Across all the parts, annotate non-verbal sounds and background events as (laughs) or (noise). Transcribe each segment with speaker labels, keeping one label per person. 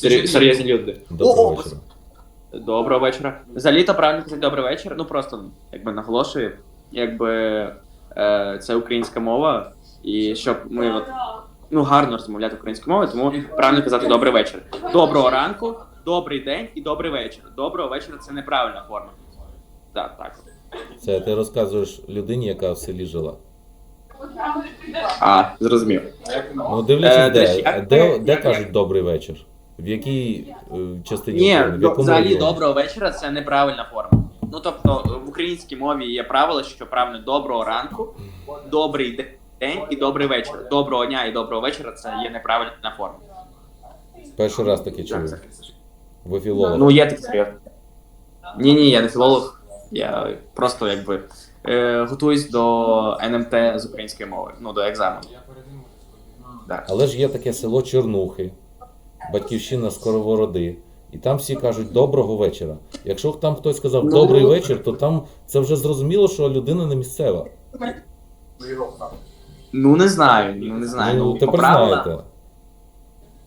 Speaker 1: Сер- серйозні люди.
Speaker 2: Доброго вечора.
Speaker 1: Доброго вечора. Взагалі то правильно казати добрий вечір. Ну просто якби наголошую, якби е, це українська мова, і щоб ми от, ну гарно розмовляти українською мовою, тому правильно казати добрий вечір. Доброго ранку, добрий день і добрий вечір. Доброго вечора це неправильна форма. Так, так.
Speaker 2: Це ти розказуєш людині, яка в селі жила.
Speaker 1: А, зрозумів.
Speaker 2: Ну, дивлячись,
Speaker 1: Е,
Speaker 2: де,
Speaker 1: як-
Speaker 2: де, де
Speaker 1: як-
Speaker 2: кажуть добрий вечір? В якій е, частині
Speaker 1: Ні,
Speaker 2: України? В якому
Speaker 1: взагалі
Speaker 2: регіоні?
Speaker 1: доброго вечора це неправильна форма. Ну тобто в українській мові є правило, що правильно доброго ранку, добрий день і добрий вечір. Доброго дня і доброго вечора це є неправильна форма.
Speaker 2: Перший раз таке чую. Ви філолог.
Speaker 1: Ну є таке серйозно. Ні, ні, я не філолог. Я просто якби е, готуюсь до НМТ з української мови, ну до екзамену. Так.
Speaker 2: Але ж є таке село Чорнухи, батьківщина Скоровороди. І там всі кажуть доброго вечора. Якщо там хтось сказав
Speaker 1: Ну,
Speaker 2: добрий вечір, то там це вже зрозуміло, що людина не місцева.
Speaker 1: Ну не знаю, ну не знаю.
Speaker 2: ну,
Speaker 1: Ну,
Speaker 2: тепер
Speaker 1: по правилам-
Speaker 2: знаєте.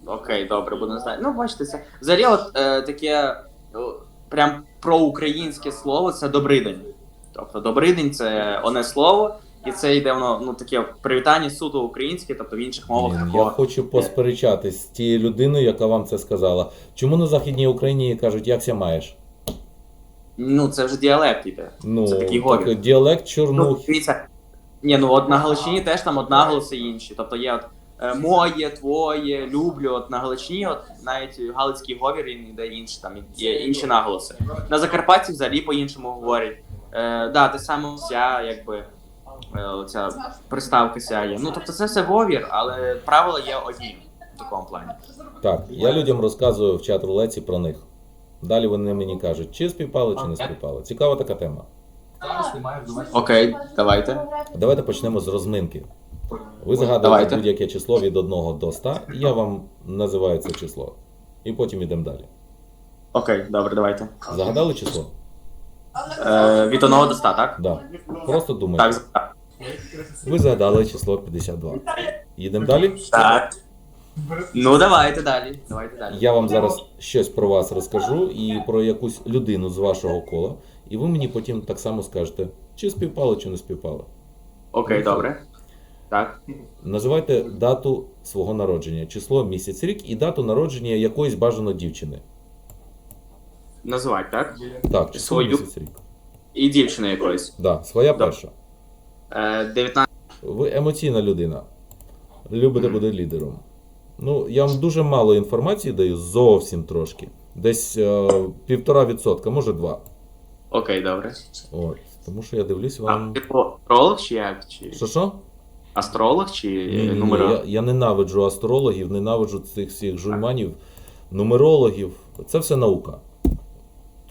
Speaker 1: Окей, добре, буду знати. Ну, бачите, це взагалі, от е, таке о, прям проукраїнське слово це добрий день. Тобто добрий день це оне слово, і це йде воно ну таке привітання суто українське, тобто в інших мовах
Speaker 2: Блін, я хочу посперечатись з тією людиною, яка вам це сказала. Чому на Західній Україні кажуть, як ся маєш?
Speaker 1: Ну це вже діалект іде.
Speaker 2: Ну,
Speaker 1: Це такий говір.
Speaker 2: так, діалект
Speaker 1: Ну, ні, ну от на Галичині теж там однаголоси інші. Тобто є от е, моє, твоє, люблю. От на Галичині, от навіть галицький говір він йде інший, там є інші наголоси. На Закарпатті взагалі по-іншому говорять. Е, да, те саме ся, якби оця приставка ся є. Ну тобто це все говір, але правила є одні в такому плані.
Speaker 2: Так, я людям розказую в чат рулеці про них. Далі вони мені кажуть, чи співпали, чи не співпали. Цікава така тема.
Speaker 1: Окей, давайте.
Speaker 2: Давайте почнемо з розминки. Ви загадуєте
Speaker 1: Давайте.
Speaker 2: будь-яке число від 1 до 100, і я вам називаю це число. І потім йдемо далі.
Speaker 1: Окей, добре, давайте.
Speaker 2: Загадали число?
Speaker 1: Е, від 1 до 100, так?
Speaker 2: Да. Просто думайте.
Speaker 1: Так,
Speaker 2: Ви загадали число 52. Їдемо далі?
Speaker 1: так. Ну давайте далі. Давайте далі.
Speaker 2: Я вам зараз щось про вас розкажу і про якусь людину з вашого кола, і ви мені потім так само скажете, чи співпало, чи не співпало.
Speaker 1: Окей, добре. Так.
Speaker 2: Називайте дату свого народження, число, місяць, рік і дату народження якоїсь бажано дівчини.
Speaker 1: Називати, так?
Speaker 2: Так, число,
Speaker 1: Свою?
Speaker 2: місяць, рік.
Speaker 1: І дівчина якоїсь.
Speaker 2: Да, своя
Speaker 1: Добре.
Speaker 2: перша.
Speaker 1: Е, 19.
Speaker 2: Ви емоційна людина. Любите бути лідером. Ну, я вам дуже мало інформації даю, зовсім трошки. Десь е, півтора відсотка, може два.
Speaker 1: Окей, добре.
Speaker 2: От. Тому що я дивлюсь
Speaker 1: А
Speaker 2: вам.
Speaker 1: типу астролог чи як? Чи
Speaker 2: Що що?
Speaker 1: астролог чи
Speaker 2: Ні, ні, ні,
Speaker 1: нумеролог?
Speaker 2: я, я ненавиджу астрологів, ненавиджу цих всіх жульманів, нумерологів. Це все наука.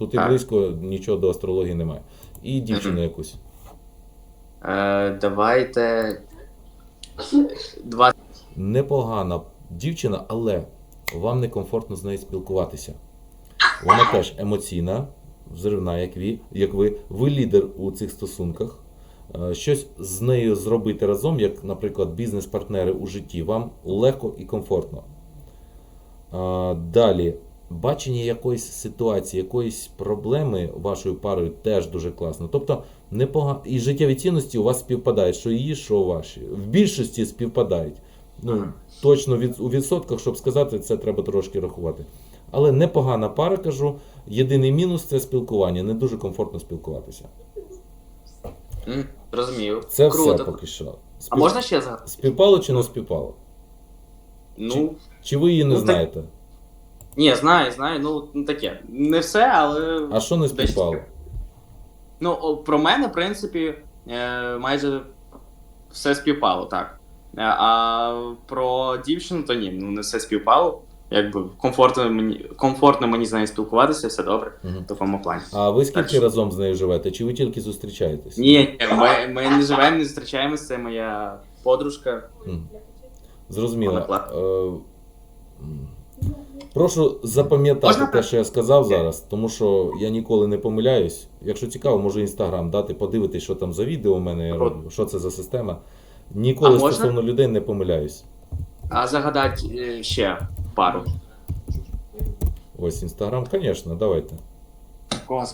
Speaker 2: Тут і
Speaker 1: Так.
Speaker 2: близько нічого до астрології немає. І дівчину якусь.
Speaker 1: Е, давайте. 20.
Speaker 2: Непогана дівчина, але вам некомфортно з нею спілкуватися. Вона теж емоційна, взривна, як ви, як ви. Ви лідер у цих стосунках. Е, Щось з нею зробити разом, як, наприклад, бізнес-партнери у житті, вам легко і комфортно. Е, Далі, бачення якоїсь ситуації, якоїсь проблеми вашою парою теж дуже класно. Тобто, непогано. І життєві цінності у вас співпадають, що її, що ваші. В більшості співпадають. Ну, точно від, у відсотках, щоб сказати, це треба трошки рахувати. Але непогана пара, кажу. Єдиний мінус це спілкування. Не дуже комфортно спілкуватися.
Speaker 1: Розумію.
Speaker 2: Це
Speaker 1: Круто.
Speaker 2: все поки що.
Speaker 1: А можна ще за.
Speaker 2: Співпало чи не співпало?
Speaker 1: Ну.
Speaker 2: Чи ви її не
Speaker 1: Ну, так-
Speaker 2: знаєте?
Speaker 1: Ні, знаю, знаю. Ну, ну таке. Не все, але.
Speaker 2: А що не співпало?
Speaker 1: Ну, про мене, в принципі, е, майже все співпало, так. Е, А про дівчину, то ні, ну не все співпало. Якби комфортно мені, комфортно мені з нею спілкуватися, все добре
Speaker 2: Мгм.
Speaker 1: в такому плані.
Speaker 2: А ви скільки
Speaker 1: що-
Speaker 2: разом з нею живете? Чи ви тільки зустрічаєтесь?
Speaker 1: Ні, ми, ми не живемо, не зустрічаємося, це моя подружка.
Speaker 2: Зрозуміло. Прошу запам'ятати те, що я сказав зараз, тому що я ніколи не помиляюсь. Якщо цікаво, можу інстаграм дати, подивитись, що там за відео у мене я роблю, що це за система. Ніколи
Speaker 1: А можна?
Speaker 2: стосовно людей не помиляюсь.
Speaker 1: А загадати е, ще пару.
Speaker 2: Ось інстаграм, звісно, давайте.
Speaker 1: Кого?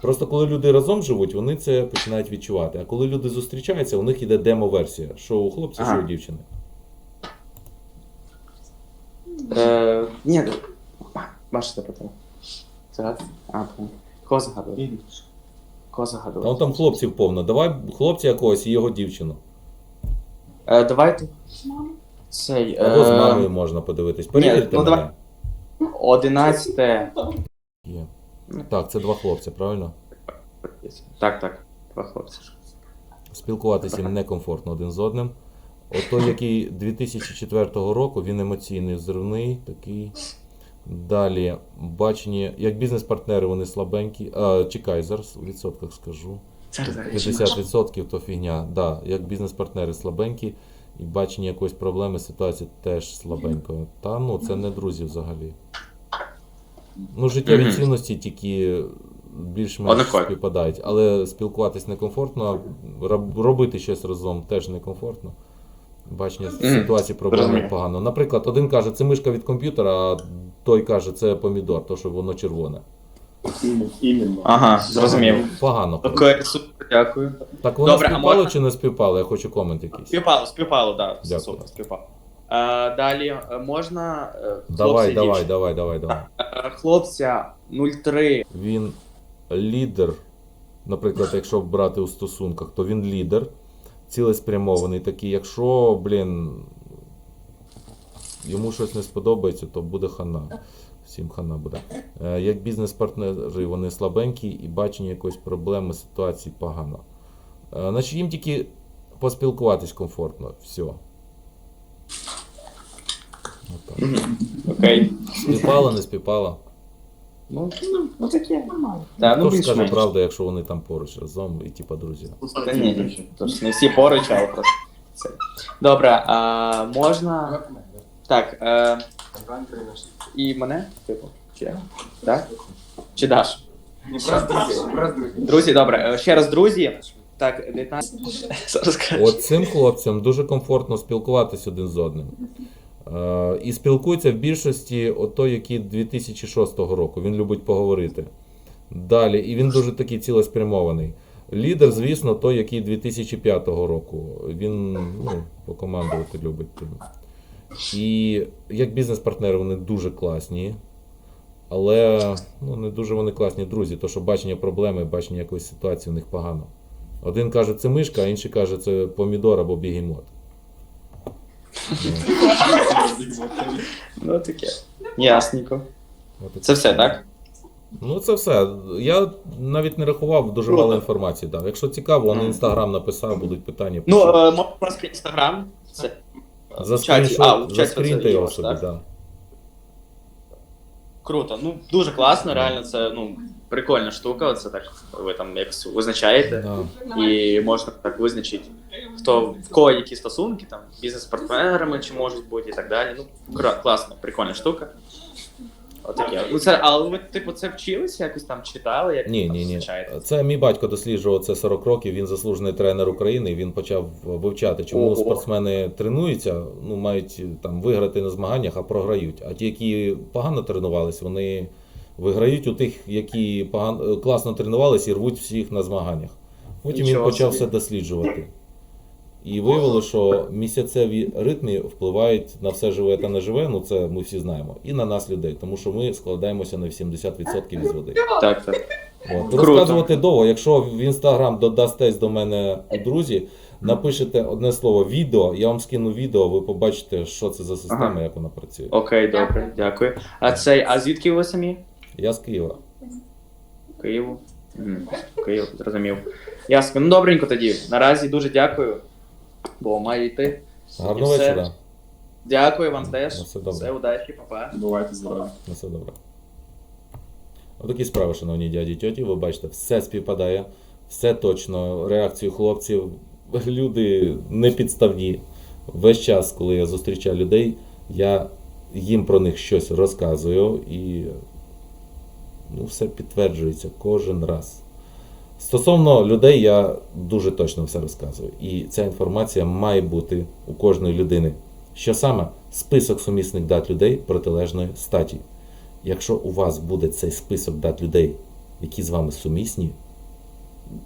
Speaker 2: Просто коли люди разом живуть, вони це починають відчувати. А коли люди зустрічаються, у них іде демо-версія. Що у хлопця, що
Speaker 1: Ага.
Speaker 2: у дівчини.
Speaker 1: Е, ні, Маша запитала. Загадку? А, правильно. Кого загадувати? Кого
Speaker 2: Та
Speaker 1: загадувати?
Speaker 2: там хлопців повно. Давай хлопця якогось і його дівчину.
Speaker 1: Е, давайте. Цей.
Speaker 2: Або з
Speaker 1: Е,
Speaker 2: мамою можна подивитись. Перевірте
Speaker 1: ну,
Speaker 2: мене.
Speaker 1: давай. 11.
Speaker 2: Є. Так, це два хлопця, правильно?
Speaker 1: Так, так. Два хлопці.
Speaker 2: Спілкуватися їм некомфортно один з одним. От той, який 2004 року, він емоційний, взривний, такий. Далі, бачення, як бізнес-партнери вони слабенькі. А, чекай, зараз у відсотках скажу.
Speaker 1: Зараз, зараз.
Speaker 2: 50% то фігня. Да, як бізнес-партнери слабенькі, і бачення якоїсь проблеми, ситуації теж слабенько. Та ну це не друзі взагалі. Ну, життєві
Speaker 1: Мгм.
Speaker 2: цінності тільки більш-менш співпадають, але спілкуватись некомфортно, роб- робити щось разом теж некомфортно. Бачення ситуації проблеми погано. Наприклад, один каже, це мишка від комп'ютера, а той каже, це помідор, то що воно червоне.
Speaker 1: Ага, зрозумів.
Speaker 2: Погано.
Speaker 1: Окей, супер, дякую.
Speaker 2: Так воно
Speaker 1: Добре, а
Speaker 2: співпало
Speaker 1: можна-
Speaker 2: чи не співпало? Я хочу комент якийсь.
Speaker 1: Співпало, співпало, так.
Speaker 2: Дякую.
Speaker 1: супер, співпало. Е, далі е, можна. е,
Speaker 2: Давай,
Speaker 1: хлопці і
Speaker 2: давай,
Speaker 1: дівчина?
Speaker 2: давай, давай, давай.
Speaker 1: Е, Хлопця 03.
Speaker 2: Він лідер. Наприклад, якщо брати у стосунках, то він лідер, цілеспрямований такий. Якщо, блін, йому щось не сподобається, то буде хана. Всім хана буде. Е, Як бізнес-партнери, вони слабенькі і бачення якоїсь проблеми, ситуації погано. Е, Значить, їм тільки поспілкуватись комфортно. Все.
Speaker 1: Окей.
Speaker 2: Співпало, не співпало.
Speaker 1: Ну, ну, ну таке. Да, ну,
Speaker 2: Хто ж скаже
Speaker 1: більш-менш.
Speaker 2: правду, якщо вони там поруч разом і типа друзі.
Speaker 1: Та ні, ні. Тож не всі поруч, але просто. Це. Добре, а можна. Так, е, і мене, типу, чи? Так? Чи даш? Друзі, добре, е, ще раз друзі. Так, 19. Зараз кажу.
Speaker 2: От цим хлопцям дуже комфортно спілкуватись один з одним. Е, і спілкується в більшості от той, який 2006 року. Він любить поговорити. Далі, і він дуже такий цілеспрямований. Лідер, звісно, той, який 2005 року. Він ну, покомандувати любить тим. І як бізнес-партнери вони дуже класні. Але ну, не дуже вони класні друзі, то що бачення проблеми, бачення якоїсь ситуації у них погано. Один каже, це мишка, а інший каже, це помідор або бігемот.
Speaker 1: Ну таке. Ясненько. Це все, так?
Speaker 2: Ну, це все. Я навіть не рахував, дуже мало інформації дав. Якщо цікаво,
Speaker 1: на
Speaker 2: інстаграм написав, будуть питання.
Speaker 1: Ну, е, можна просто інстаграм. Це. е,
Speaker 2: заскріньте його собі,
Speaker 1: так?
Speaker 2: так.
Speaker 1: Круто. Ну, дуже класно, реально, це ну, прикольна штука. Це так ви там якось визначаєте.
Speaker 2: Да.
Speaker 1: І можна так визначити, хто в кого які стосунки, там, бізнес-партнерами чи можуть бути і так далі. Ну, кра- класно, прикольна штука. Отаке. Ну, це, але ви, типу, це вчилися, якось там читали, як
Speaker 2: Ні,
Speaker 1: там
Speaker 2: ні, ні. Це мій батько досліджував це 40 років. Він заслужений тренер України. і Він почав вивчати, чому
Speaker 1: Ого.
Speaker 2: спортсмени тренуються, ну мають там виграти на змаганнях, а програють. А ті, які погано тренувались, вони виграють у тих, які погано класно тренувались і рвуть всіх на змаганнях. Потім
Speaker 1: Нічого
Speaker 2: він почав
Speaker 1: собі.
Speaker 2: все досліджувати. І виявилося, що місяцеві ритми впливають на все живе та неживе, ну це ми всі знаємо, і на нас людей, тому що ми складаємося на 70% із води.
Speaker 1: Так, так.
Speaker 2: От.
Speaker 1: Круто.
Speaker 2: Розказувати довго. Якщо в інстаграм додастесь до мене у друзі, напишете одне слово відео, я вам скину відео, ви побачите, що це за система,
Speaker 1: Ага.
Speaker 2: як вона працює.
Speaker 1: Окей, добре, дякую. А цей, а звідки ви самі?
Speaker 2: Я з Києва.
Speaker 1: Києву. Мгм, Київ, зрозумів. Ясно. Ну добренько тоді. Наразі дуже дякую. Бо маю йти.
Speaker 2: Гарного
Speaker 1: все.
Speaker 2: вечора.
Speaker 1: Дякую вам теж.
Speaker 2: На все добре.
Speaker 1: Все, удачі, па-па.
Speaker 3: Бувайте здорові.
Speaker 2: На все добре. Отакі справи, шановні дяді і тьоті, ви бачите, все співпадає, все точно. Реакцію хлопців, (laughs) люди не підставні. Весь час, коли я зустрічаю людей, я їм про них щось розказую і ну, все підтверджується кожен раз. Стосовно людей, я дуже точно все розказую. І ця інформація має бути у кожної людини. Що саме? Список сумісних дат людей протилежної статі. якщо у вас буде цей список дат людей, які з вами сумісні,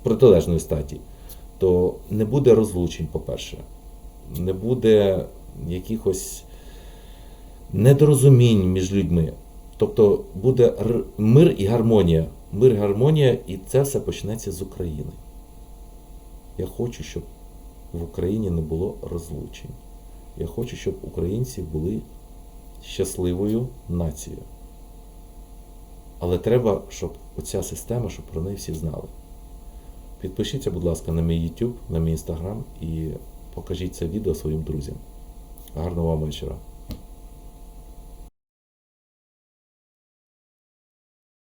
Speaker 2: протилежної статі, то не буде розлучень, по-перше, не буде якихось недорозумінь між людьми. Тобто буде мир і гармонія. Мир гармонія, і це все почнеться з України. Я хочу, щоб в Україні не було розлучень. Я хочу, щоб українці були щасливою нацією. Але треба, щоб оця система, щоб про неї всі знали. Підпишіться, будь ласка, на мій YouTube, на мій Instagram і покажіть це відео своїм друзям. Гарного вам вечора.